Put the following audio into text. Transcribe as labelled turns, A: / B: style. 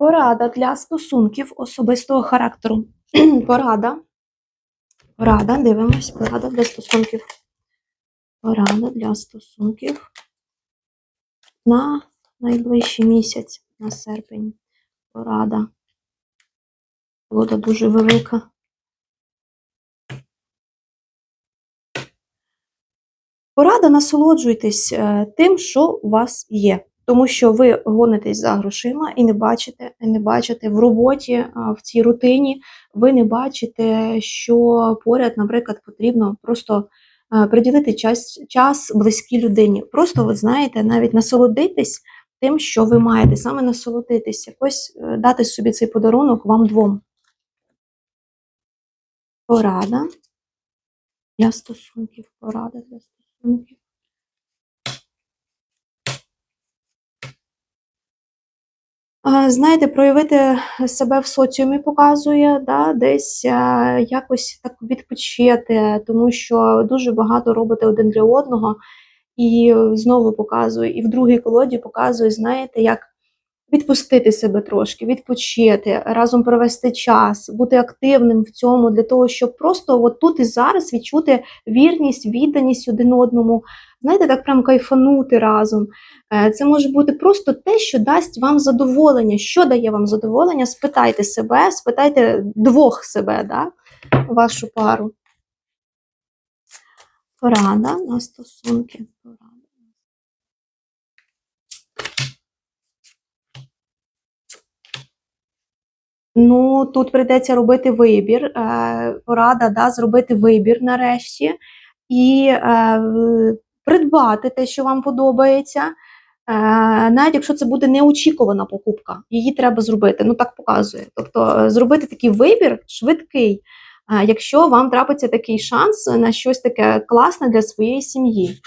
A: Порада для стосунків особистого характеру. Порада. Порада, дивимось, порада для стосунків. Порада для стосунків на найближчий місяць, на серпень. Порада. Вода дуже велика. Порада насолоджуйтесь е, тим, що у вас є. Тому що ви гонитесь за грошима і не бачите, не бачите в роботі, в цій рутині, ви не бачите, що поряд, наприклад, потрібно просто приділити час, час близькій людині. Просто, ви знаєте, навіть насолодитись тим, що ви маєте, саме насолодитись, якось е, дати собі цей подарунок вам двом. Порада для стосунків. Порада для стосунків. Знаєте, проявити себе в соціумі показує, да, десь якось так відпочити, тому що дуже багато робите один для одного. І знову показує, і в другій колоді показує, знаєте, як відпустити себе трошки, відпочити, разом провести час, бути активним в цьому для того, щоб просто от тут і зараз відчути вірність, відданість один одному. Знаєте, так прям кайфанути разом. Е, Це може бути просто те, що дасть вам задоволення. Що дає вам задоволення? Спитайте себе, спитайте двох себе, да? вашу пару. Порада на стосунки. Порада. Ну, тут прийдеться робити вибір. Е, порада да, зробити вибір нарешті і е, придбати те, що вам подобається. Е, навіть якщо це буде неочікувана покупка, її треба зробити. Ну так показує. Тобто зробити такий вибір швидкий, якщо вам трапиться такий шанс на щось таке класне для своєї сім'ї.